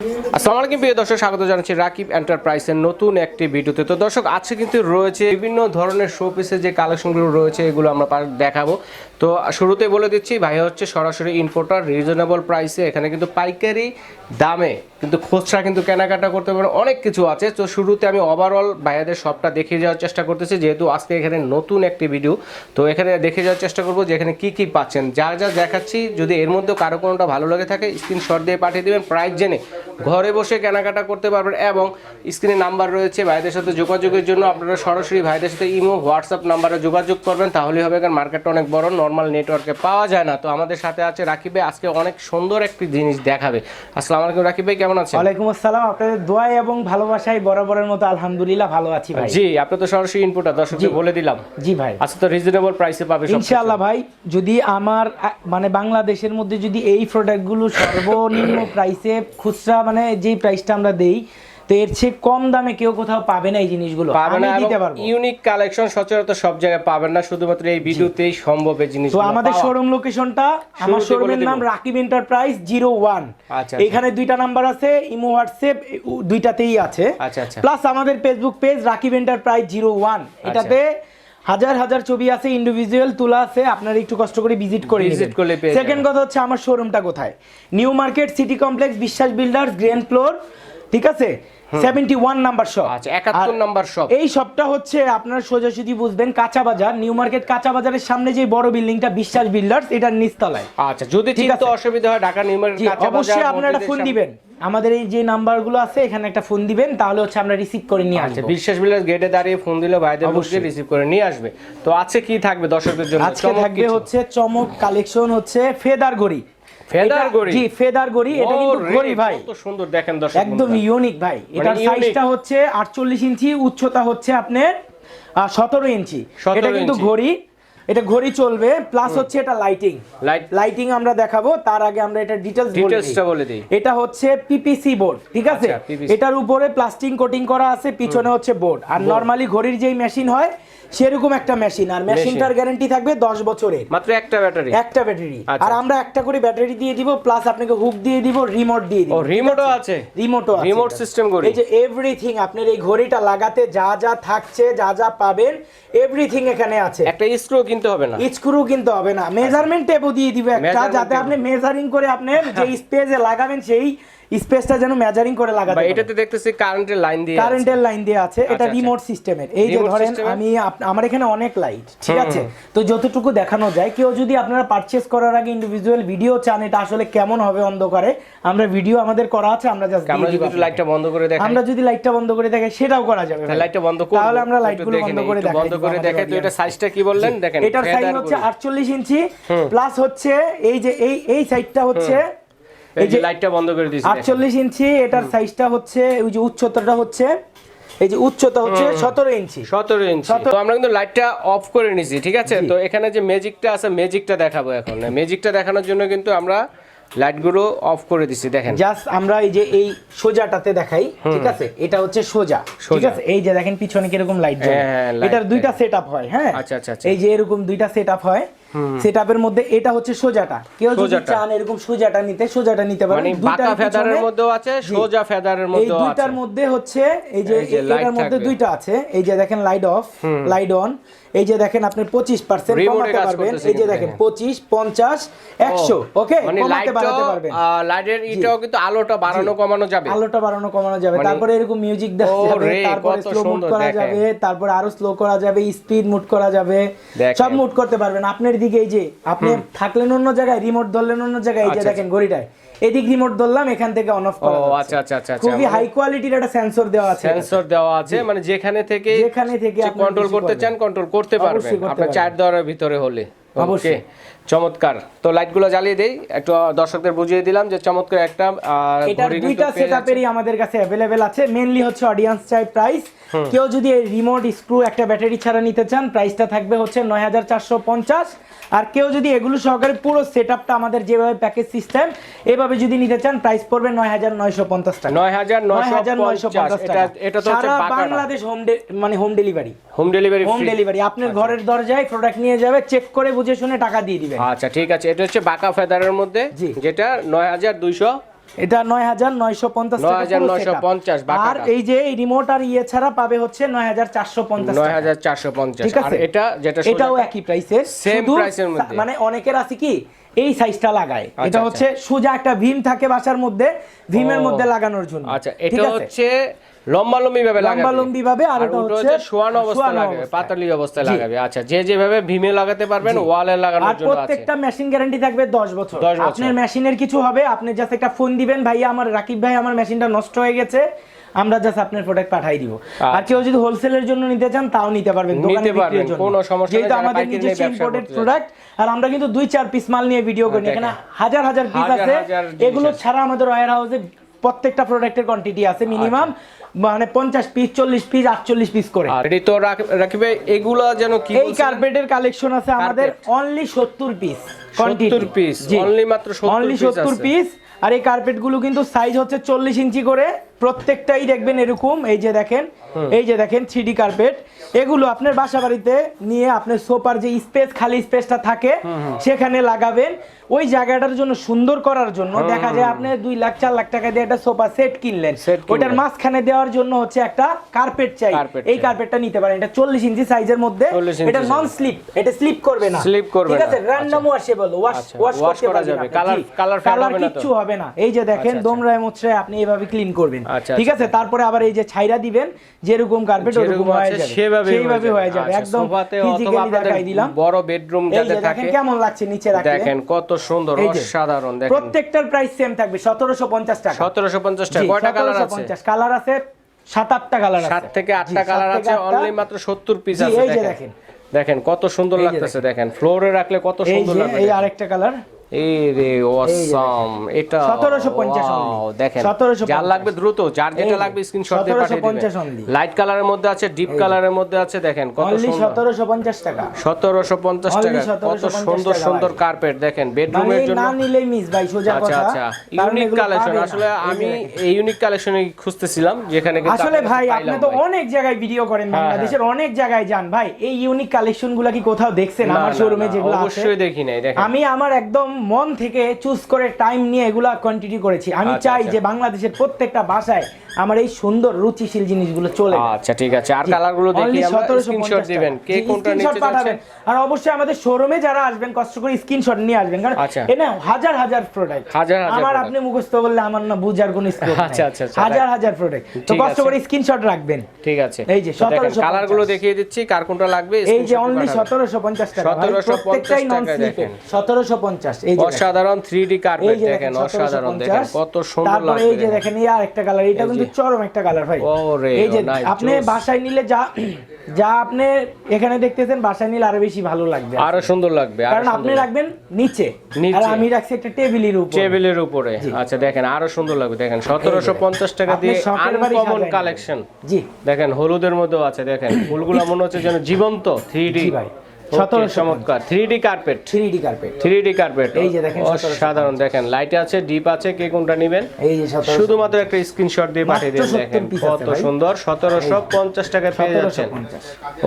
আসসালামু আলাইকুম প্রিয় দর্শক, স্বাগত জানাচ্ছি রাকিব এন্টারপ্রাইজের নতুন একটি ভিডিওতে। তো দর্শক, আজকে কিন্তু রয়েছে বিভিন্ন ধরনের শো পিসের যে কালেকশনগুলো রয়েছে, এগুলো আমরা দেখাবো। তো শুরুতে বলে দিচ্ছি, ভাই হচ্ছে সরাসরি ইম্পোর্টার রিজনেবল প্রাইসে এখানে কিন্তু পাইকারি দামে কিন্তু খুচরা কিন্তু কেনাকাটা করতে পারে অনেক কিছু আছে। তো শুরুতে আমি ওভারঅল ভাইয়াদের সবটা দেখিয়ে যাওয়ার চেষ্টা করতেছি, যেহেতু আজকে এখানে নতুন একটি ভিডিও তো এখানে দেখে যাওয়ার চেষ্টা করব যে এখানে কী কী পাচ্ছেন। যা যা দেখাচ্ছি, যদি এর মধ্যে কারও কোনোটা ভালো লাগে থাকে স্ক্রিনশট দিয়ে পাঠিয়ে দেবেন প্রাইস জেনে ঘরে বসে কেনাকাটা করতে পারবেন এবং স্ক্রিনে নাম্বার রয়েছে ভাইদের সাথে যোগাযোগের জন্য। আপনারা সরাসরি ভাইদের সাথে ইমো হোয়াটসঅ্যাপ নাম্বারে যোগাযোগ করবেন, তাহলেই হবে, কারণ মার্কেটটা অনেক বড় নর্মাল নেটওয়ার্কে পাওয়া যায় না। তো আমাদের সাথে আছে রাকিবে আজকে অনেক সুন্দর একটি জিনিস দেখাবে। আসসালামু আলাইকুম রাকিব ভাই কেমন আছেন? ওয়ালাইকুম আসসালাম আপনাদের দোয়া এবং ভালোবাসায় বরাবরের মতো আলহামদুলিল্লাহ ভালো আছি ভাই। জি আপনি তো সরাসরি ইনপুটটা দর্শকদের বলে দিলাম। জি ভাই। আচ্ছা তো রিজনেবল প্রাইসে পাবে সব ইনশাআল্লাহ ভাই যদি আমার মানে বাংলাদেশের মধ্যে যদি এই প্রোডাক্টগুলো সর্বনিম্ন প্রাইসে খুচরা মানে যেই প্রাইসটা আমরা দেই তো এর চেয়ে কম দামে কেউ কোথাও পাবে না এই জিনিসগুলো। আমি না দিতে পারব। ইউনিক কালেকশন সচরাচর সব জায়গায় পাবেন না শুধুমাত্র এই ভিডিওতেই সম্ভব এই জিনিস তো আমাদের শোরুম লোকেশনটা আমার শোরুমের। নাম রাকিব এন্টারপ্রাইজ জিরো ওয়ান আচ্ছা, এখানে দুইটা নাম্বার আছে ইমো হোয়াটসঅ্যাপ দুইটাতেই আছে। আচ্ছা, আচ্ছা। প্লাস আমাদের Facebook page Rakib enterprise zero one এটাতে হাজার হাজার ছবি আছে ইন্ডিভিজুয়াল তোলা আছে আপনারা একটু কষ্ট করে ভিজিট করে Visit করলে সেকেন্ড কথা হচ্ছে আমার শোরুমটা কোথায়? New market city complex Biswas builders ground floor ঠিক আছে? সেভেন্টি ওয়ান নাম্বার শপ আচ্ছা একাত্তর নাম্বার শপ এই শপটা হচ্ছে আপনার সোজাসুজি বুঝবেন কাঁচা বাজার নিউ মার্কেট কাঁচা বাজারের সামনে যে বড় বিল্ডিংটা বিশ্বাস বিল্ডার্স এটার নিচতলায়। আচ্ছা যদি ঠিক আছে। অসুবিধা হয় ঢাকা নিউ মার্কেট কাঁচা অবশ্যই আপনারা একটা ফোন দিবেন। আমাদের এই যে নাম্বারগুলো আছে এখানে একটা ফোন দিবেন তাহলে হচ্ছে আমরা রিসিভ করে নিয়ে আচ্ছা আসব। বিশ্বাস বিলাস গেটে দাঁড়িয়ে ফোন দিলে ভাইদের অবশ্যই। রিসিভ করে নিয়ে আসবে। তো আজকে কি থাকবে দর্শকদের জন্য? আজকে থাকবে হচ্ছে চমক কালেকশন হচ্ছে ফেদার ঘড়ি। ফেদার জি ফেদার ঘড়ি এটা কিন্তু গড়ি ভাই। কত সুন্দর দেখেন দর্শক একদম ইউনিক ভাই। এটার সাইজটা হচ্ছে আটচল্লিশ ইঞ্চি উচ্চতা হচ্ছে আপনার সতেরো ইঞ্চি। 17 এটা কিন্তু ঘড়ি এটা ঘড়ি চলবে প্লাস হচ্ছে এটা লাইটিং লাইটিং আমরা দেখাবো তার আগে আমরা এটা ডিটেলস ডিটেলসটা বলে দিই। এটা হচ্ছে পিপিসি বোর্ড ঠিক আছে? আচ্ছা, এটার উপরে প্লাস্টিক কোটিং করা আছে পিছনে হচ্ছে বোর্ড আর নরমালি ঘড়ির যেই মেশিন হয় সেরকম একটা মেশিন আর মেশিনটার গ্যারান্টি থাকবে 10 বছরের। মাত্র একটা ব্যাটারি একটা ব্যাটারি আচ্ছা, আর আমরা একটা করে ব্যাটারি দিয়ে দিব প্লাস আপনাকে হুক দিয়ে দিব রিমোট দিয়ে দিব। ও রিমোটও আছে? রিমোটও আছে রিমোট সিস্টেম ঘড়ি। এই যে এভরিথিং আপনার এই ঘড়িটা লাগাতে যা যা থাকছে যা যা পাবেন এভরিথিং এখানে আছে। একটা স্ক্রু কিনতে হবে না। স্ক্রু কিনতে হবে না। মেজারমেন্ট টেপও দিয়ে দিবে একটা যাতে আপনি মেজারিং করে আপনি যে স্পেসে লাগাবেন সেই স্পেসটা যেন মেজারিং করে লাগাতে এটাতে দেখতেছি কারেন্টের লাইন দিয়ে কারেন্টের লাইন দিয়ে আছে। এটা আচ্ছা, রিমোট সিস্টেমের এই যে ধরেন আমি আমার এখানে অনেক লাইট ঠিক আছে? তো যতটুকু দেখানো যায় কেউ যদি আপনারা পারচেস করার আগে ইন্ডিভিজুয়াল ভিডিও চান এটা আসলে কেমন হবে অন্ধকারে আমরা ভিডিও আমাদের করা আছে আমরা জাস্ট আমরা যদি লাইটটা বন্ধ করে দেখাই। আমরা যদি লাইটটা বন্ধ করে দেখাই সেটাও করা যাবে তাহলে লাইটটা বন্ধ করব। তাহলে আমরা লাইটগুলো বন্ধ করে দেখাই বন্ধ করে দেখাই। তো এটা সাইজটা কি বললেন? দেখেন এটার সাইজ হচ্ছে ঘড়ি। আটচল্লিশ ইঞ্চি প্লাস হচ্ছে এই যে এই এই সাইডটা হচ্ছে এই যে লাইটটা বন্ধ করে দিয়েছি দেখেন। আটচল্লিশ ইঞ্চি এটার সাইজটা হচ্ছে ওই যে উচ্চতাটা হচ্ছে এই যে উচ্চতা হচ্ছে সতেরো ইঞ্চি। সতেরো ইঞ্চি। তো আমরা কিন্তু লাইটটা অফ করে নিছি ঠিক আছে? তো এখানে যে ম্যাজিকটা আছে ম্যাজিকটা দেখাবো এখন। ম্যাজিকটা দেখানোর জন্য কিন্তু আমরা লাইটগুলো অফ করে দিছি দেখেন। জাস্ট আমরা এই যে এই সোজাটাতে দেখাই ঠিক আছে? এটা হচ্ছে সোজা ঠিক। আছে? এই যে দেখেন পিছনে কীরকম লাইট জ্বলে হ্যাঁ, হ্যাঁ, এটার দুইটা সেট হয় হ্যাঁ? আচ্ছা, আচ্ছা, আচ্ছা। এই যে এরকম দুইটা সেট হয় সেট মধ্যে এটা হচ্ছে সোজাটা। কেউ যদি চান এরকম সোজাটা নিতে সোজাটা নিতে পারেন। মানে দুইটার বাঁকা ফেদারের মধ্যেও আছে সোজা ফেদারের এই মধ্যেও আছে। দুইটার মধ্যে হচ্ছে এই যে এই এটার মধ্যে দুইটা আছে। এই যে দেখেন লাইট অফ লাইট অন এই যে দেখেন আপনি পঁচিশ পার্সেন্ট Remote এ কমাতে পারবেন। এই যে দেখেন দেখেন। পঁচিশ পঞ্চাশ একশো ওকে কমাতে বাড়াতে পারবেন। লাইটের ইটাও কিন্তু আলোটা বাড়ানো কমানো যাবে। আলোটা বাড়ানো কমানো যাবে। মানে- তারপরে এরকম মিউজিক ও যাবে তারপরে স্লো মুড করা যাবে তারপরে আরও স্লো করা যাবে স্পিড মুড করা যাবে। সব মুড করতে পারবেন। আপনার দিকে এই যে আপনি থাকলেন অন্য জায়গায় রিমোট ধরলেন অন্য জায়গায় এই যে আচ্ছা, দেখেন ঘড়িটায়। এদিক রিমোট ধরলাম এখান থেকে অন অফ করা আচ্ছা আচ্ছা আচ্ছা আচ্ছা। খুবই হাই কোয়ালিটির একটা সেন্সর দেওয়া আছে সেন্সর দেওয়া আছে মানে যেখানে থেকে যেখানে থেকে আপনি কন্ট্রোল করতে চান কন্ট্রোল করতে পারবেন। আপনার চার দেওয়ার ভিতরে হলে। ওকে অবশ্যই। চমৎকার। তো লাইটগুলো জ্বালিয়ে দেই একটু দর্শকদের বুঝিয়ে দিলাম যে চমৎকার একটা আর এটার দুইটা সেটআপেরই আমাদের কাছে অ্যাভেলেবেল আছে মেইনলি হচ্ছে অডিয়েন্স চাই প্রাইস কেউ যদি এই রিমোট স্ক্রু একটা ব্যাটারি ছাড়া নিতে চান প্রাইসটা থাকবে হচ্ছে নয় হাজার চারশো পঞ্চাশ। আর কেউ যদি এগুলো সহকারে পুরো সেটআপটা আমাদের যেভাবে প্যাকেজ সিস্টেম এভাবে যদি নিতে চান প্রাইস পড়বে নয় হাজার নয়শো পঞ্চাশ টাকা। নয় হাজার নয় হাজার নয়শো নয়শো পঞ্চাশ পঞ্চাশ এটা টাকা। এটা তো হচ্ছে বাংলাদেশ হোম মানে home delivery home delivery home delivery আপনার ঘরের দরজায় প্রোডাক্ট নিয়ে যাবে চেক করে বুঝে শুনে টাকা দিয়ে দিবেন আচ্ছা ঠিক আছে। এটা হচ্ছে বাঁকা ফেদারের মধ্যে যেটা নয় হাজার দুইশো এটা নয় হাজার নয়শো পঞ্চাশ 9,950 বাটাটা। আর এই যে এই রিমোট আর ইয়ে ছাড়া পাবে হচ্ছে নয় হাজার চারশো পঞ্চাশ নয় হাজার চারশো পঞ্চাশ। এটা যেটা এটাও একই প্রাইসের সেম প্রাইসের মধ্যে। মানে অনেকের আছে কি এই সাইজটা লাগায়। আচ্ছা, এটা হচ্ছে সোজা একটা ভীম থাকে বাসার মধ্যে ভীমের মধ্যে লাগানোর জন্য। আচ্ছা এটা হচ্ছে লম্বা লম্বি ভাবে লাগাবে। লম্বা ভাবে আর এটা হচ্ছে শোয়ানো অবস্থায় লাগাবে। পাতালি অবস্থায় লাগাবে। আচ্ছা যে যেভাবে ভীমে লাগাতে পারবেন ওয়ালে লাগানোর জন্য আছে। প্রত্যেকটা মেশিন গ্যারান্টি থাকবে 10 বছর। 10 বছর। আপনার মেশিনের কিছু হবে আপনি জাস্ট একটা ফোন দিবেন ভাই আমার রাকিব ভাই আমার মেশিনটা নষ্ট হয়ে গেছে। আমরা জাস্ট আপনার প্রোডাক্ট পাঠাই দিব। আর কেউ যদি হোলসেলের জন্য নিতে চান তাও নিতে পারবেন আচ্ছা। দোকানে বিক্রির জন্য। কোনো সমস্যা নেই, যেহেতু আমাদের নিজস্ব ইম্পোর্টেড প্রোডাক্ট আর আমরা কিন্তু দুই চার পিস মাল নিয়ে ভিডিও করি। এখানে হাজার হাজার পিস আছে। এগুলো ছাড়া আমাদের ওয়্যার হাউসে প্রত্যেকটা প্রোডাক্টের কোয়ান্টিটি আছে মিনিমাম মানে পঞ্চাশ পিস চল্লিশ পিস আটচল্লিশ পিস করে। এটি তো রাখ- রাকিবে এগুলো যেন কি এই কার্পেটের কালেকশন আছে আমাদের অনলি সত্তর পিস 70 piece, only মাত্র 70 অনলি সত্তর। পিস আর এই কার্পেটগুলো কিন্তু সাইজ হচ্ছে চল্লিশ ইঞ্চি করে। প্রত্যেকটাই দেখবেন এরকম এই যে দেখেন এই যে দেখেন থ্রি কার্পেট এগুলো আপনার বাসা বাড়িতে নিয়ে আপনার সোফার যে স্পেস খালি স্পেসটা থাকে সেখানে লাগাবেন। ওই জায়গাটার জন্য সুন্দর করার জন্য দেখা যায় আপনি দুই লাখ চার লাখ টাকা দিয়ে একটা সোফা সেট কিনলেন। ওইটার মাঝখানে দেওয়ার জন্য হচ্ছে একটা কার্পেট চাই। এই কার্পেটটা নিতে পারেন। এটা চল্লিশ ইঞ্চি সাইজের মধ্যে। এটা নন স্লিপ এটা স্লিপ করবে না। Slip করবে ঠিক আছে? র্যান্ডম ওয়াশেবল ওয়াশ আচ্ছা, ওয়াশ করতে করা যাবে। colour fade Colour হবে না কিচ্ছু হবে না। এই যে দেখেন আচ্ছা, দোমরায় মোচড়ায় আপনি এভাবে ক্লিন করবেন। আচ্ছা, ঠিক আছে তারপরে আবার এই যে ছাইরা দিবেন যেরকম কার্পেট ওরকম হয়ে যাবে। সেভাবে সেইভাবে হয়ে যাবে। আচ্ছা, একদম ফিজিক্যালি দেখাই দিলাম। বড় বেডরুম যাতে থাকে কেমন লাগছে নিচে রাখলে দেখেন কত সুন্দর অসাধারণ দেখেন। প্রত্যেকটার প্রাইস সেম থাকবে 1750 টাকা। সতেরোশো পঞ্চাশ টাকা। কয়টা কালার আছে? 1750 কালার আছে সাত আটটা কালার আছে। সাত থেকে আটটা কালার আছে। অনলি মাত্র সত্তর পিস আছে এই যে দেখেন। দেখেন। কত সুন্দর লাগতেছে দেখেন। ফ্লোরে রাখলে কত সুন্দর লাগবে এই আরেকটা কালার এই অসাম এটা 1750 wow, দেখেন। 1750 যার লাগবে দ্রুত যার যেটা লাগবে স্ক্রিনশট দিয়ে পাঠিয়ে দিবেন। লাইট কালারের মধ্যে আছে ডিপ কালারের মধ্যে আছে দেখেন কত সুন্দর। সতেরোশো পঞ্চাশ টাকা। সতেরোশো পঞ্চাশ Only টাকা কত সুন্দর সুন্দর কার্পেট দেখেন মানে বেডরুমের জন্য না নিলেই মিস ভাই সোজা আচ্ছা কথা। আচ্ছা ইউনিক কালেকশন আসলে আমি এই ইউনিক কালেকশনই খুঁজতেছিলাম যেখানে আসলে ভাই আপনি তো অনেক জায়গায় ভিডিও করেন হ্যাঁ, বাংলাদেশের অনেক জায়গায় যান। ভাই এই ইউনিক কালেকশনগুলা কি কোথাও দেখছেন? আমার শোরুমে যেগুলো আছে। অবশ্যই দেখি নাই দেখেন। আমি আমার একদম মন থেকে চুজ করে টাইম নিয়ে এগুলো কন্টিনিউ করেছি। আমি আচ্ছা, চাই আচ্ছা। যে বাংলাদেশের প্রত্যেকটা বাসায় আমার এই সুন্দর রুচিশীল জিনিসগুলো চলে। আচ্ছা ঠিক আছে। আর কালারগুলো দেখি আমরা স্ক্রিনশট দিবেন। কে কোনটা নিতে চাচ্ছেন আর অবশ্যই আমাদের শোরুমে যারা আসবেন কষ্ট করে স্ক্রিনশট নিয়ে আসবেন। কারণ আচ্ছা। এটা হাজার হাজার প্রোডাক্ট হাজার হাজার আমার আপনি মুখস্থ বললে আমার না বুঝার কোনো স্কোপ আচ্ছা আচ্ছা হাজার হাজার প্রোডাক্ট তো কষ্ট করে স্ক্রিনশট রাখবেন। ঠিক আছে। এই যে 1750 কালারগুলো দেখিয়ে দিচ্ছি কার কোনটা লাগবে এই যে অনলি 1750 টাকা। 1750 প্রত্যেকটাই নন স্লিপের 1750 অসাধারণ 3D এই কার্পেট দেখেন অসাধারণ দেখেন কত সুন্দর লাগছে তারপরে এই যে দেখেন। এই আরেকটা কালার এটা কিন্তু চরম একটা কালার ভাই। ওরে, এই যে আপনি বাসায় নিলে যা যা আপনি এখানে দেখতেছেন বাসায় নিলে আরও বেশি ভালো লাগবে আরও সুন্দর লাগবে আরও কারণ আপনি রাখবেন নিচে। আর আমি রাখছি একটা টেবিলের উপর। টেবিলের উপরে। আচ্ছা দেখেন আরও সুন্দর লাগবে দেখেন সতেরোশো পঞ্চাশ টাকা দিয়ে আনকমন কালেকশন জি। দেখেন হলুদের মধ্যেও আছে দেখেন ফুলগুলো মনে হচ্ছে যেন জীবন্ত থ্রি ডি জি ভাই। 1750 চমৎকার। কার্পেট কার্পেট কার্পেট এই যে দেখেন 1750 দেখেন লাইট আছে ডিপ আছে কে কোনটা নেবেন? এই যে সতেরো শুধুমাত্র একটা স্ক্রিনশট দিয়ে পাঠিয়ে দিন দেখেন কত সুন্দর টাকা পেয়ে যাচ্ছেন।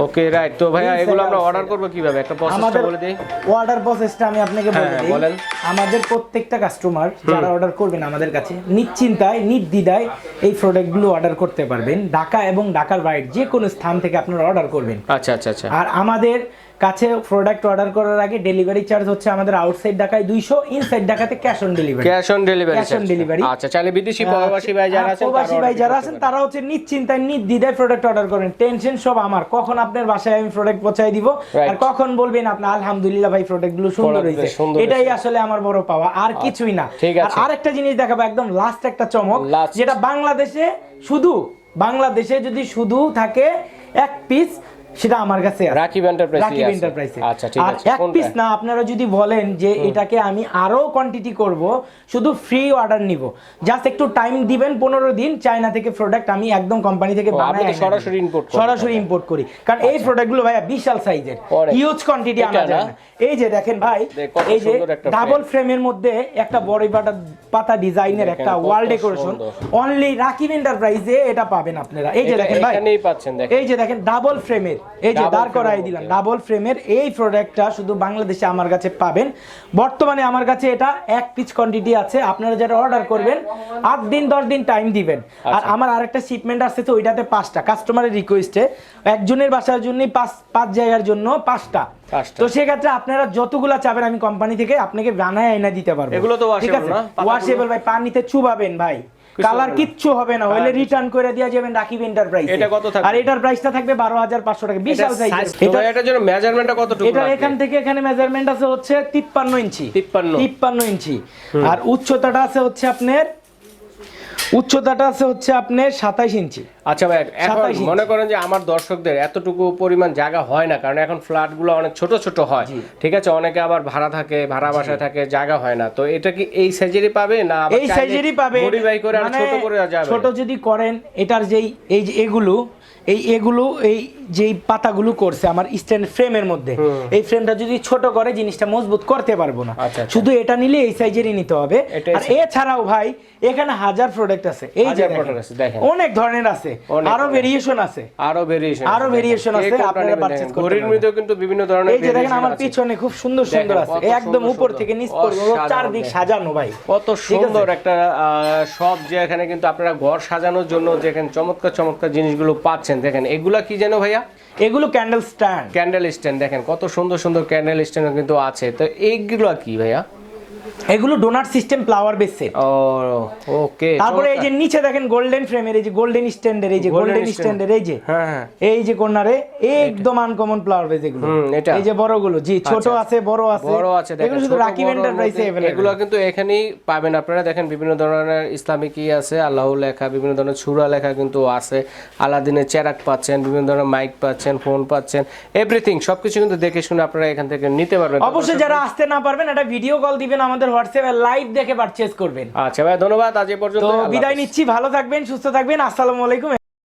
ওকে রাইট তো ভাইয়া এগুলো আমরা অর্ডার। করব কীভাবে? একটা প্রসেসটা বলে দিই। অর্ডার প্রসেসটা আমি আপনাকে বলে হ্যাঁ, দিই। বলেন। আমাদের প্রত্যেকটা কাস্টমার যারা অর্ডার করবেন আমাদের কাছে নিশ্চিন্তায় নির্দ্বিধায় এই প্রোডাক্টগুলো অর্ডার করতে পারবেন। ঢাকা এবং ঢাকার বাইরে যে কোনো স্থান থেকে আপনারা অর্ডার করবেন। আচ্ছা আচ্ছা আচ্ছা। আর আমাদের কাছে প্রোডাক্ট অর্ডার করার আগে ডেলিভারি চার্জ হচ্ছে আমাদের আউটসাইড ঢাকায় দুইশো ইনসাইড ঢাকাতে cash on delivery cash on delivery Cash on delivery। আচ্ছা চাইলে বিদেশি প্রবাসী ভাই যারা আছেন প্রবাসী ভাই যারা আছেন তারা হচ্ছে নিশ্চিন্তায় নির্দ্বিধায় প্রোডাক্ট অর্ডার করেন। টেনশন সব আমার। কখন আপনার বাসায় আমি প্রোডাক্ট পৌঁছাই দিব? আর কখন বলবেন আপনি আলহামদুলিল্লাহ ভাই প্রোডাক্টগুলো সুন্দর হয়েছে। এটাই আসলে আমার বড় পাওয়া। আর কিছুই না। আর। আরেকটা জিনিস দেখাবো একদম লাস্ট একটা চমক। যেটা বাংলাদেশে শুধু বাংলাদেশে যদি শুধু থাকে এক পিস সেটা আমার কাছে রাকিব এন্টারপ্রাইজ রাকিব এন্টারপ্রাইজে আচ্ছা ঠিক আছে এক পিস না আপনারা যদি বলেন যে এটাকে আমি আরও কোয়ান্টিটি করব শুধু ফ্রি অর্ডার নিব। জাস্ট একটু টাইম দিবেন পনেরো দিন চায়না থেকে প্রোডাক্ট আমি একদম কোম্পানি থেকে বানাই সরাসরি সরাসরি ইম্পোর্ট করি। কারণ এই প্রোডাক্টগুলো ভাইয়া বিশাল সাইজের হিউজ কোয়ান্টিটি? না? এই যে দেখেন ভাই এই যে ডাবল ফ্রেমের মধ্যে একটা বড় পাতা পাতা ডিজাইনের একটা ওয়াল ডেকোরেশন। অনলি রাকিব এন্টারপ্রাইজে এটা পাবেন আপনারা। এই যে দেখেন ভাই এই যে দেখেন ডাবল ফ্রেমের এই যে দাঁড় করাই দিলাম ডাবল ফ্রেমের এই প্রোডাক্টটা শুধু বাংলাদেশে আমার কাছে পাবেন। বর্তমানে আমার কাছে এটা এক পিস কোয়ান্টিটি আছে আপনারা যারা অর্ডার করবেন আট দিন দশ দিন টাইম দিবেন। আচ্ছা। আর আমার আরেকটা শিপমেন্ট আসছে তো ওইটাতে পাঁচটা কাস্টমারের রিকোয়েস্টে একজনের বাসার জন্যই পাঁচ পাঁচ জায়গার জন্য পাঁচটা। তো সেক্ষেত্রে আপনারা যতগুলা চাবেন আমি কোম্পানি থেকে আপনাকে বানায় এনে দিতে পারব। এগুলো তো ঠিক আছে? ওয়াশেবল ভাই পানিতে চুবাবেন ভাই। কালার কিচ্ছু হবে না হইলে রিটার্ন করে দিয়ে যাবেন রাকিব এন্টারপ্রাইজ এটা কত থাকবে? আর এটার প্রাইসটা থাকবে বারো হাজার পাঁচশো টাকা বিশাল সাইজ এটা এটার জন্য মেজারমেন্টটা কতটুকু এটা এখান থেকে এখানে মেজারমেন্ট আছে হচ্ছে তিপ্পান্ন ইঞ্চি। 53 তিপ্পান্ন ইঞ্চি। আর উচ্চতাটা আছে হচ্ছে আপনার উচ্চতাটা আছে হচ্ছে আপনি সাতাইশ ইঞ্চি। আচ্ছা ভাই এখন মনে করেন যে আমার দর্শকদের এতটুকু পরিমাণ জায়গা হয় না কারণ এখন ফ্ল্যাটগুলো অনেক ছোট ছোট হয়। ঠিক আছে অনেকে আবার ভাড়া থাকে ভাড়া বাসায় থাকে জায়গা হয় না। তো এটা কি এই সাইজেরই পাবে না এই সাইজেরই পাবে? মডিফাই করে মানে ছোট করে যাবে? ছোট যদি করেন এটার যেই এই যে এগুলো এই এগুলো এই যেই পাতাগুলো করছে আমার স্ট্যান্ড ফ্রেমের মধ্যে এই ফ্রেমটা যদি ছোট করে জিনিসটা মজবুত করতে পারব না। আচ্ছা, আচ্ছা। শুধু এটা নিলে এই সাইজেরই নিতে হবে। আর এছাড়াও ভাই এখানে হাজার প্রোডাক্ট আছে। এই যে হাজার আছে, দেখেন। অনেক ধরনের আছে আরও ভেরিয়েশন আছে। আরও ভেরিয়েশন আরও variation আছে, আপনারা purchase করতে ঘড়ির পারবেন। মধ্যেও কিন্তু বিভিন্ন ধরনের এই যে দেখেন আমার পিছনে খুব সুন্দর সুন্দর আছে। একদম উপর থেকে নিচ পর্যন্ত চারদিক সাজানো ভাই। কত সুন্দর একটা সব যে এখানে কিন্তু আপনারা ঘর সাজানোর জন্য যেখানে চমৎকার চমৎকার জিনিসগুলো পাচ্ছেন দেখেন এগুলা কি যেন ভাইয়া? এগুলো ক্যান্ডেল স্ট্যান্ড ক্যান্ডেল স্ট্যান্ড দেখেন কত সুন্দর সুন্দর ক্যান্ডেল স্ট্যান্ড কিন্তু আছে। তো এইগুলো কি ভাইয়া? এগুলো donut system flower vase set okay তারপরে এই যে নিচে দেখেন গোল্ডেন ফ্রেমের এই যে গোল্ডেন স্ট্যান্ডের এই যে গোল্ডেন stand। স্ট্যান্ডের এই যে হ্যাঁ হ্যাঁ। এই যে কর্নারে একদম আনকমন ফ্লাওয়ার বেস এগুলো। এটা। এই যে বড়গুলো জি ছোট আচ্ছা। আছে বড় আছে। বড় আছে দেখেন এগুলো শুধু রাকিব এন্টারপ্রাইজে মধ্যে এগুলো কিন্তু এখানেই পাবেন আপনারা। দেখেন বিভিন্ন ধরনের ইসলামিক ই আছে আল্লাহ লেখা বিভিন্ন ধরনের সুরা লেখা কিন্তু আছে। আলাদিনের চেরাক পাচ্ছেন বিভিন্ন ধরনের মাইক পাচ্ছেন ফোন পাচ্ছেন এভরিথিং সবকিছু কিন্তু দেখে শুনে আপনারা এখান থেকে নিতে পারবেন। অবশ্যই যারা আসতে না পারবেন একটা ভিডিও কল দিবেন আমাদের হোয়াটসঅ্যাপে লাইভ দেখে পারচেজ করবেন। আচ্ছা ভাই ধন্যবাদ। আজ এ পর্যন্ত বিদায় নিচ্ছি ভালো থাকবেন সুস্থ থাকবেন। আসসালামু আলাইকুম।